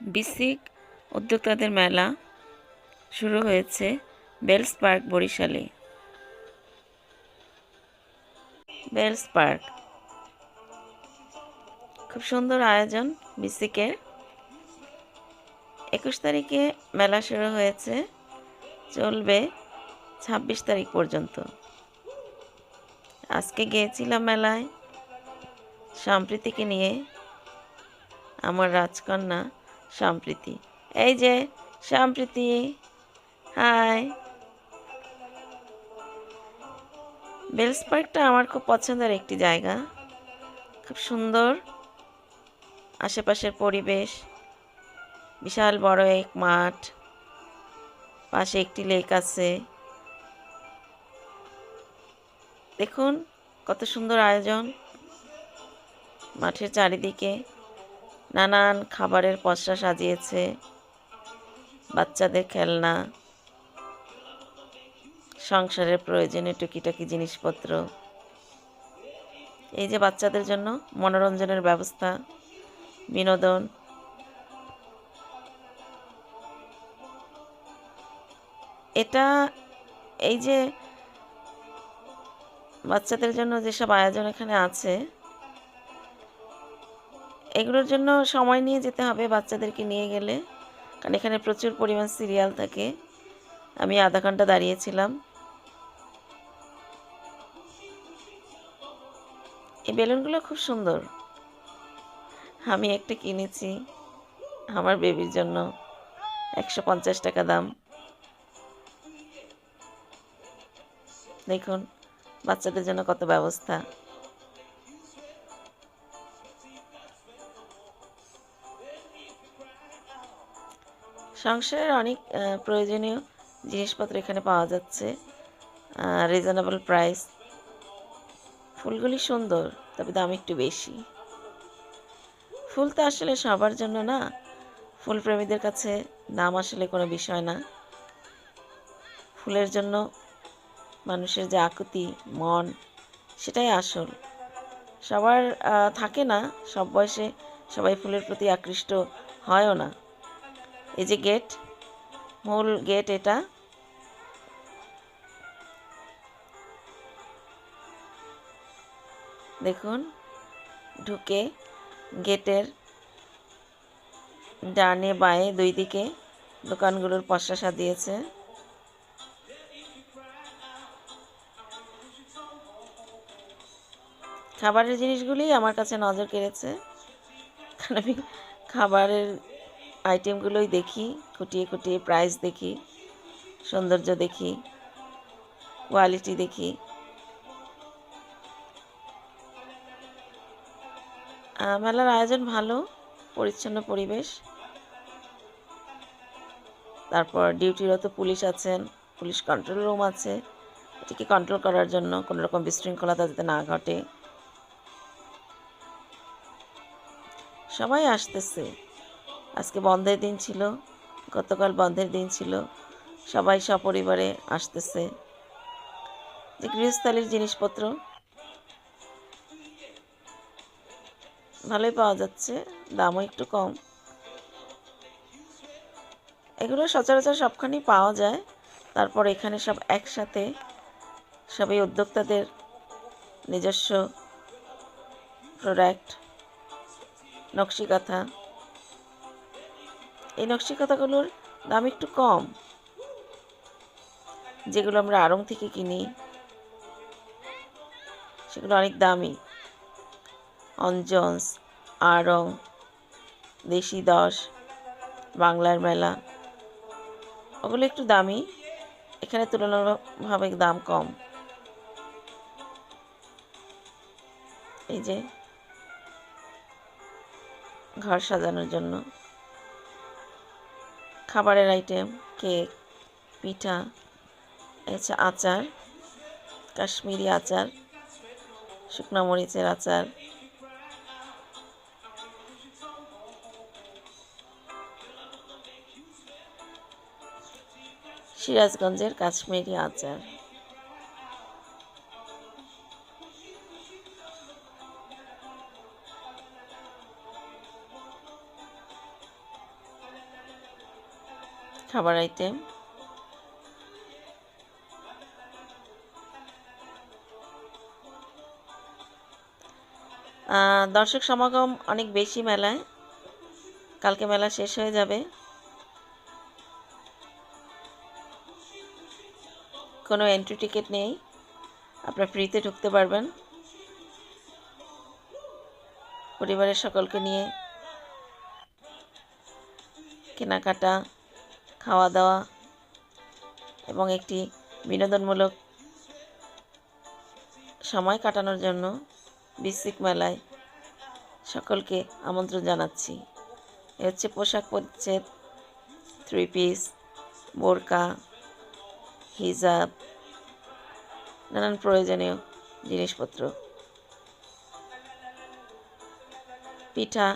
বিসিক উদ্যোক্তাদের মেলা শুরু হয়েছে বেলস পার্ক, বরিশালে। Bells Park. খুব সুন্দর আয়োজন বিসিকের একুশ তারিখে মেলা শুরু হয়েছে, চলবে ছাব্বিশ তারিখ পর্যন্ত। আজকে গিয়েছিলাম মেলায়, সম্প্রীতিকে নিয়ে। আমার রাজকন্যা সম্প্রীতি। এই যে, সম্প্রীতি, হাই। বেলস পার্কটা আমার খুব পছন্দের একটি জায়গা। খুব সুন্দর। আশেপাশের পরিবেশ। বিশাল বড় এক মাঠ। পাশে একটি লেক আছে। দেখুন, কত সুন্দর আয়োজন। মাঠের চারিদিকে। নানান খাবারের পসরা সাজিয়েছে। বাচ্চাদের খেলনা, সংসারের প্রয়োজনীয় টুকিটাকি জিনিসপত্র। এই যে বাচ্চাদের জন্য মনোরঞ্জনের ব্যবস্থা, বিনোদন। এটা এই যে বাচ্চাদের জন্য যেসব আয়োজন এখানে আছে এগুলোর জন্য সময় নিয়ে যেতে হবে বাচ্চাদেরকে নিয়ে গেলে। কারণ এখানে প্রচুর পরিমাণ সিরিয়াল থাকে। আমি আধা ঘণ্টা দাঁড়িয়েছিলাম। এই বেলুনগুলো খুব সুন্দর। আমি একটা কিনেছি। আমার বেবির জন্য একশো পঞ্চাশ টাকা দাম। দেখুন, বাচ্চাদের জন্য কত ব্যবস্থা। সংসারের অনেক প্রয়োজনীয় জিনিসপত্র এখানে পাওয়া যাচ্ছে। রিজনেবল প্রাইস ফুলগুলি সুন্দর, তবে দাম একটু বেশি। ফুল তো আসলে সবার জন্য না। ফুল প্রেমীদের কাছে দাম আসলে কোনো বিষয় না। ফুলের জন্য মানুষের যে আকুতি, মন, সেটাই আসল। সবার থাকে না, সব বয়সে সবাই ফুলের প্রতি আকৃষ্ট হয়ও না। এই যে গেট মূল গেট এটা। দেখুন, ঢুকে গেটের ডানে বাঁয়ে দুই দিকে দোকানগুলোর পশা সাজিয়েছে। খাবারের জিনিসগুলি আমার কাছে নজর কেড়েছে। খাবারের আইটেমগুলোই দেখি, খুঁটিয়ে খুঁটিয়ে প্রাইস দেখি, সৌন্দর্য দেখি কোয়ালিটি দেখি। মেলার আয়োজন ভালো, পরিচ্ছন্ন পরিবেশ। তারপর ডিউটিরত পুলিশ আছেন, পুলিশ কন্ট্রোল রুম আছে। এটিকে কন্ট্রোল করার জন্য কোনো রকম বিশৃঙ্খলতা যাতে না ঘটে। সবাই আসতেছে। আজকে বন্ধের দিন ছিল, গতকাল বন্ধের দিন ছিল, সবাই সপরিবারে আসতেছে। যে গৃহস্থালির জিনিসপত্র ভালোই পাওয়া যাচ্ছে, দামও একটু কম। এগুলো সচরাচর সবখানেই পাওয়া যায়, তারপর এখানে সব একসাথে সবই উদ্যোক্তাদের নিজস্ব প্রোডাক্ট নকশিকাঁথা। এই নকশিকাঁথাগুলোর দাম একটু কম। যেগুলো আমরা আড়ং থেকে কিনি, সেগুলো অনেক দামি। অঞ্জনস, আড়ং, দেশি দশ, বাংলার মেলা, ওগুলো একটু দামি। এখানে তুলনাভাবে দাম কম। এই যে, ঘর সাজানোর জন্য। খাবারের আইটেম কেক পিঠা এছাড়া আচার কাশ্মীরি আচার শুকনো মরিচের আচার। সিরাজগঞ্জের কাশ্মীরি আচার। খাবার আইটেম দর্শক সমাগম অনেক বেশি মেলায়। কালকে মেলা শেষ হয়ে যাবে। কোনো এন্ট্রি টিকিট নেই। আপনারা ফ্রিতে ঢুকতে পারবেন। পরিবারের সকলকে নিয়ে কেনাকাটা খাওয়া দাওয়া এবং একটি বিনোদনমূলক সময় কাটানোর জন্য বিসিক মেলায় সকলকে আমন্ত্রণ জানাচ্ছি। এ হচ্ছে পোশাক পরিচ্ছেদ থ্রি পিস বোরকা, হিজাব, নানান প্রয়োজনীয় জিনিসপত্র। পিঠা,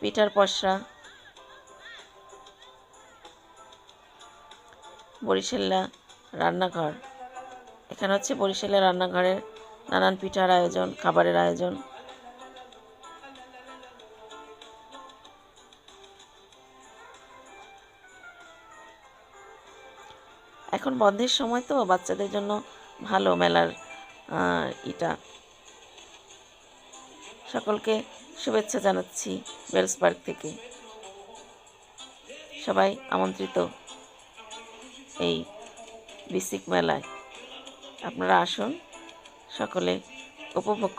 পিঠার পসরা বরিশাল্লা রান্নাঘর। এখানে হচ্ছে বরিশালের রান্নাঘরের নানান পিঠার আয়োজন, খাবারের আয়োজন। এখন বন্ধের সময় তো, বাচ্চাদের জন্য ভালো মেলার ইটা। সকলকে শুভেচ্ছা জানাচ্ছি পার্ক থেকে। সবাই আমন্ত্রিত। এই বিসিক মেলায়। আপনারা আসুন সকলে উপভোগ